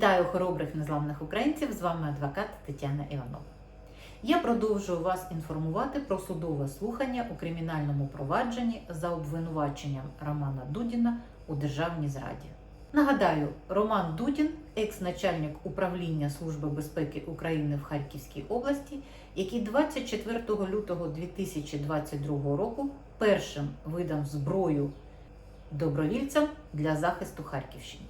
Вітаю хоробрих незламних українців! З вами адвокат Тетяна Іванова. Я продовжую вас інформувати про судове слухання у кримінальному провадженні за обвинуваченням Романа Дудіна у державній зраді. Нагадаю, Роман Дудін, екс-начальник управління Служби безпеки України в Харківській області, який 24 лютого 2022 року першим видав зброю добровільцям для захисту Харківщини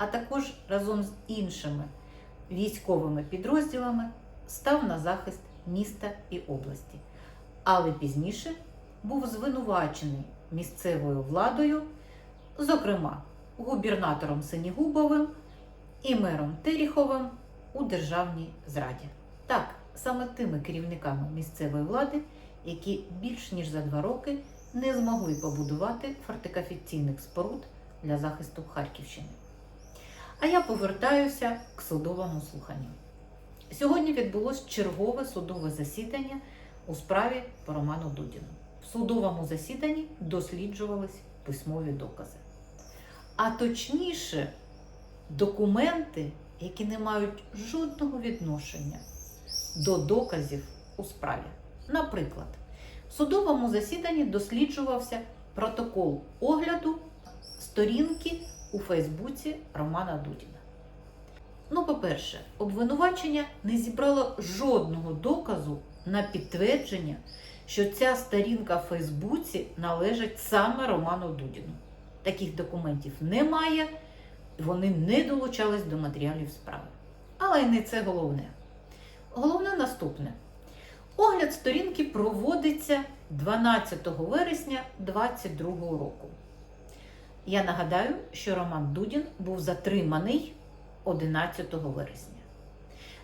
а також разом з іншими військовими підрозділами став на захист міста і області, але пізніше був звинувачений місцевою владою, зокрема губернатором Синігубовим і мером Теріховим у державній зраді. Так, саме тими керівниками місцевої влади, які більш ніж за два роки не змогли побудувати фортифікаційних споруд для захисту Харківщини. А я повертаюся к судовому слуханню. Сьогодні відбулось чергове судове засідання у справі по Роману Дудіну. В судовому засіданні досліджувались письмові докази. А точніше, документи, які не мають жодного відношення до доказів у справі. Наприклад, в судовому засіданні досліджувався протокол огляду сторінки у Фейсбуці Романа Дудіна. Ну, по-перше, обвинувачення не зібрало жодного доказу на підтвердження, що ця сторінка в Фейсбуці належить саме Роману Дудіну. Таких документів немає, вони не долучались до матеріалів справи. Але не це головне. Головне наступне. Огляд сторінки проводиться 12 вересня 2022 року. Я нагадаю, що Роман Дудін був затриманий 11 вересня.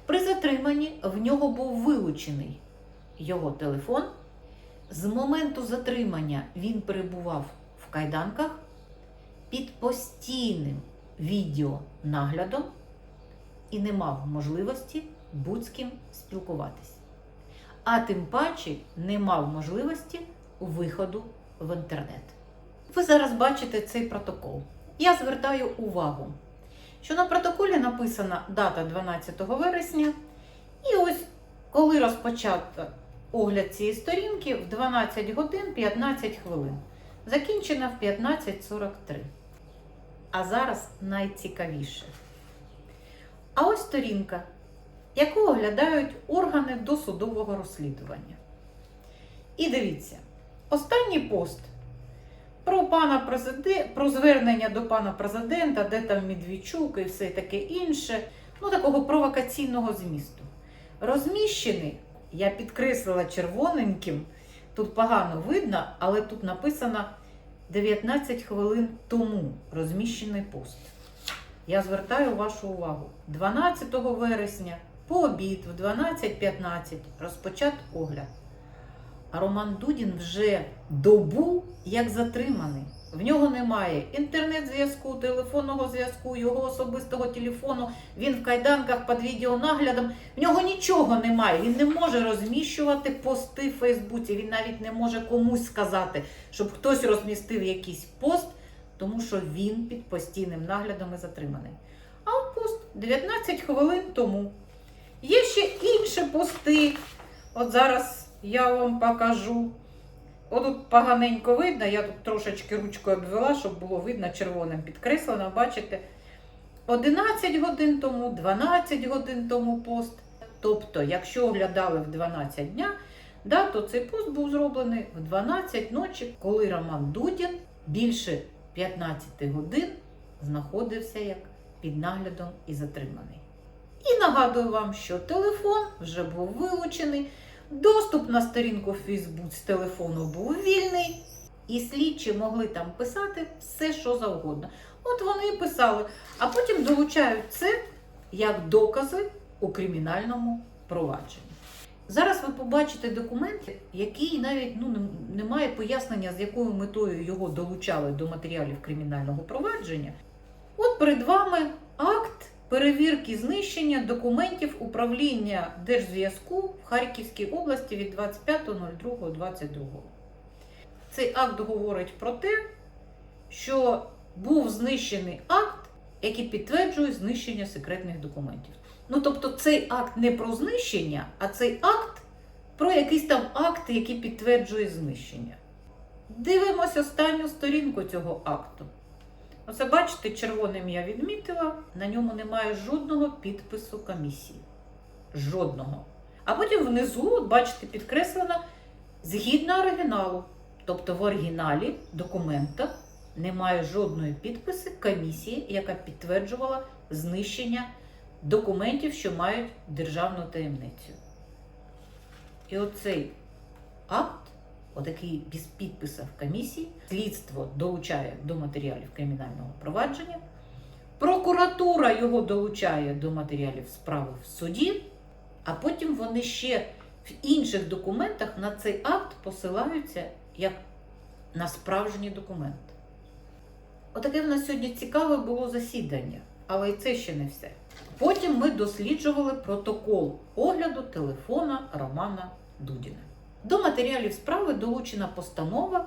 При затриманні в нього був вилучений його телефон. З моменту затримання він перебував в кайданках під постійним відеонаглядом і не мав можливості будь з ким спілкуватись. А тим паче не мав можливості виходу в інтернет. Ви зараз бачите цей протокол. Я звертаю увагу, що на протоколі написана дата 12 вересня, і ось коли розпочато огляд цієї сторінки в 12 годин 15 хвилин. Закінчена в 15.43. А зараз найцікавіше. А ось сторінка, яку оглядають органи досудового розслідування. І дивіться, останній пост про пана президента, про звернення до пана президента, де там Медведчук і все таке інше, ну такого провокаційного змісту. Розміщений, я підкреслила червоненьким, тут погано видно, але тут написано 19 хвилин тому розміщений пост. Я звертаю вашу увагу. 12 вересня по обід в 12.15 розпочат огляд. А Роман Дудін вже добу як затриманий. В нього немає інтернет-зв'язку, телефонного зв'язку, його особистого телефону. Він в кайданках під відеонаглядом. В нього нічого немає. Він не може розміщувати пости в Фейсбуці. Він навіть не може комусь сказати, щоб хтось розмістив якийсь пост, тому що він під постійним наглядом і затриманий. А от пост 19 хвилин тому. Є ще інші пости. От зараз. Я вам покажу. Отут поганенько видно, я тут трошечки ручкою обвела, щоб було видно червоним підкреслено. Бачите? 11 годин тому, 12 годин тому пост. Тобто, якщо оглядали в 12 дня, да, то цей пост був зроблений в 12 ночі, коли Роман Дудін більше 15 годин знаходився як під наглядом і затриманий. І нагадую вам, що телефон вже був вилучений. Доступ на сторінку в Фейсбук з телефону був вільний, і слідчі могли там писати все, що завгодно. От вони і писали, а потім долучають це як докази у кримінальному провадженні. Зараз ви побачите документ, який навіть ну, не має пояснення, з якою метою його долучали до матеріалів кримінального провадження. От перед вами акт перевірки знищення документів управління Держзв'язку в Харківській області від 25.02.22. Цей акт говорить про те, що був знищений акт які підтверджують знищення секретних документів. Ну тобто, цей акт не про знищення, а цей акт про якийсь там акт, який підтверджує знищення. Дивимось останню сторінку цього акту. Оце бачите, червоним я відмітила, на ньому немає жодного підпису комісії. Жодного. А потім внизу, бачите, підкреслено згідно оригіналу. Тобто в оригіналі документа немає жодної підписи комісії, яка підтверджувала знищення документів, що мають державну таємницю. І оцей акт, отакий без підпису в комісії, слідство долучає до матеріалів кримінального провадження, прокуратура його долучає до матеріалів справи в суді, а потім вони ще в інших документах на цей акт посилаються як на справжній документ. Отаке в нас сьогодні цікаве було засідання, але і це ще не все. Потім ми досліджували протокол огляду телефона Романа Дудіна. До матеріалів справи долучена постанова,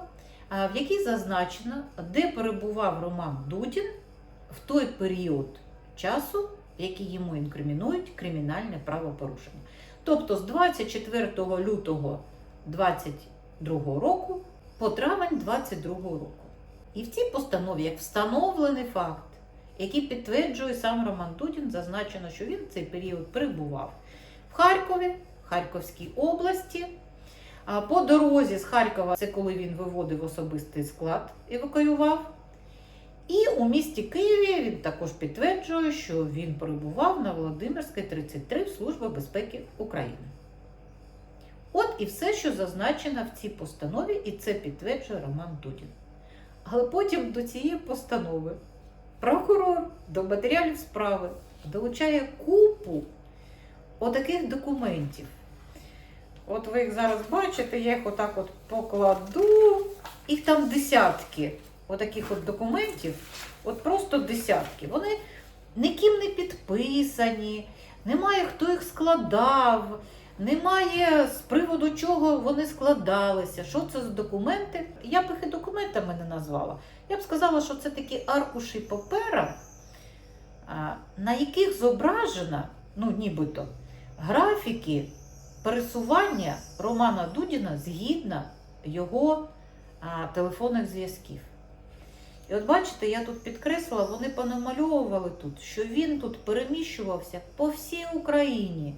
в якій зазначено, де перебував Роман Дудін в той період часу, який йому інкримінують кримінальне правопорушення. Тобто з 24 лютого 2022 року по травень 2022 року. І в цій постанові, як встановлений факт, який підтверджує сам Роман Дудін, зазначено, що він в цей період перебував в Харкові, Харківській області. А по дорозі з Харкова, це коли він виводив особистий склад, евакуював. І у місті Києві він також підтверджує, що він перебував на Володимирській 33 Служби безпеки України. От і все, що зазначено в цій постанові, і це підтверджує Роман Дудін. Але потім до цієї постанови прокурор до матеріалів справи долучає купу отаких документів. От ви їх зараз бачите, я їх отак от покладу. Їх там десятки отаких от документів, от просто десятки. Вони ніким не підписані, немає хто їх складав, немає з приводу чого вони складалися, що це за документи. Я б їх і документами не назвала. Я б сказала, що це такі аркуші папера, на яких зображено, ну нібито, графіки пересування Романа Дудіна згідно його а, телефонних зв'язків. І от бачите, я тут підкреслила, вони понамальовували тут, що він тут переміщувався по всій Україні.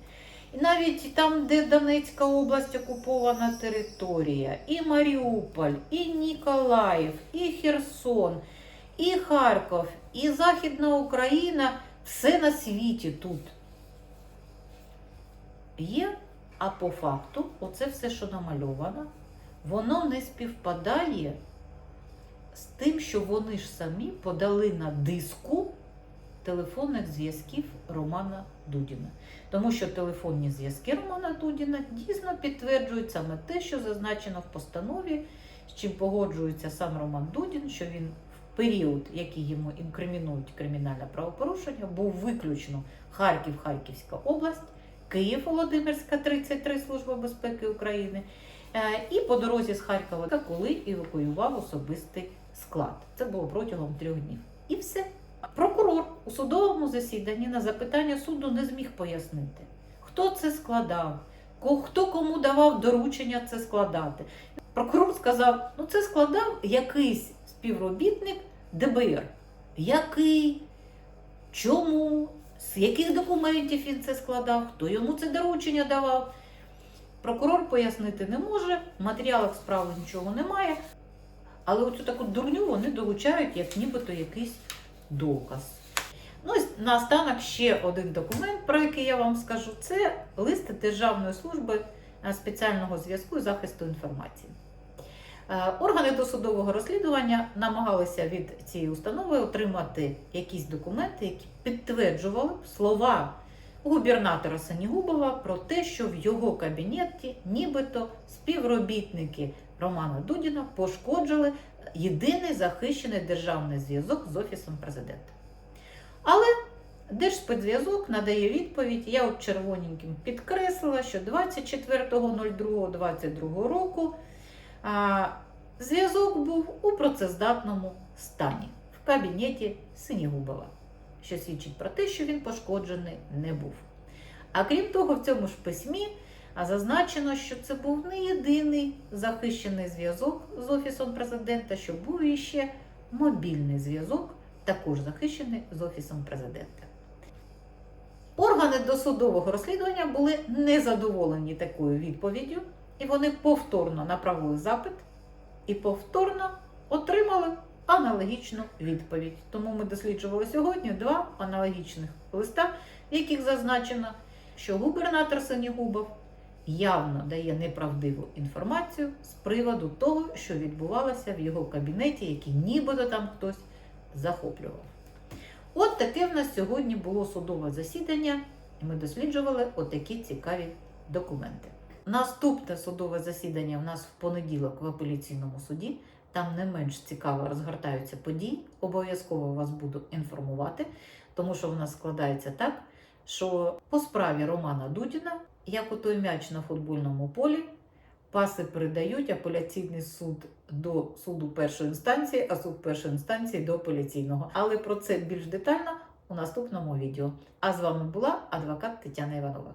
І навіть там, де Донецька область окупована територія, і Маріуполь, і Ніколаїв, і Херсон, і Харків, і Західна Україна, все на світі тут є. А по факту, оце все, що намальовано, воно не співпадає з тим, що вони ж самі подали на диску телефонних зв'язків Романа Дудіна. Тому що телефонні зв'язки Романа Дудіна дійсно підтверджують саме те, що зазначено в постанові, з чим погоджується сам Роман Дудін, що він в період, який йому інкримінують кримінальне правопорушення, був виключно Харків, Харківська область. Київ Володимирська 33 Служба безпеки України. Е, І по дорозі з Харкова, коли евакуював особистий склад. Це було протягом трьох днів. І все. Прокурор у судовому засіданні на запитання суду не зміг пояснити, хто це складав, хто кому давав доручення це складати. Прокурор сказав: ну це складав якийсь співробітник ДБР. Який? Чому? З яких документів він це складав, хто йому це доручення давав. Прокурор пояснити не може, в матеріалах справи нічого немає. Але оцю таку дурню вони долучають як нібито якийсь доказ. Ну і наостанок ще один документ, про який я вам скажу, це лист Державної служби е, спеціального зв'язку і захисту інформації. Е, Органи досудового розслідування намагалися від цієї установи отримати якісь документи, які підтверджували слова губернатора Санігубова про те, що в його кабінеті нібито співробітники Романа Дудіна пошкоджили єдиний захищений державний зв'язок з Офісом президента. Але Держспецзв'язок надає відповідь, я от червоненьким підкреслила, що 24.02.22 року зв'язок був у працездатному стані в кабінеті Синігубова. що свідчить про те, що він пошкоджений не був. А крім того, в цьому ж письмі зазначено, що це був не єдиний захищений зв'язок з Офісом президента, що був іще мобільний зв'язок, також захищений з Офісом президента. Органи досудового розслідування були незадоволені такою відповіддю, і вони повторно направили запит і повторно отримали аналогічну відповідь. Тому ми досліджували сьогодні два аналогічних листа, в яких зазначено, що губернатор Сенігубов явно дає неправдиву інформацію з приводу того, що відбувалося в його кабінеті, який нібито там хтось захоплював. От таке в нас сьогодні було судове засідання, і ми досліджували отакі цікаві документи. Наступне судове засідання в нас в понеділок в апеляційному суді. Там не менш цікаво розгортаються події. Обов'язково вас буду інформувати, тому що в нас складається так, що по справі Романа Дудіна, як у той м'яч на футбольному полі, паси передають апеляційний суд до суду першої інстанції, а суд першої інстанції до апеляційного. Але про це більш детально у наступному відео. А з вами була адвокат Тетяна Іванова.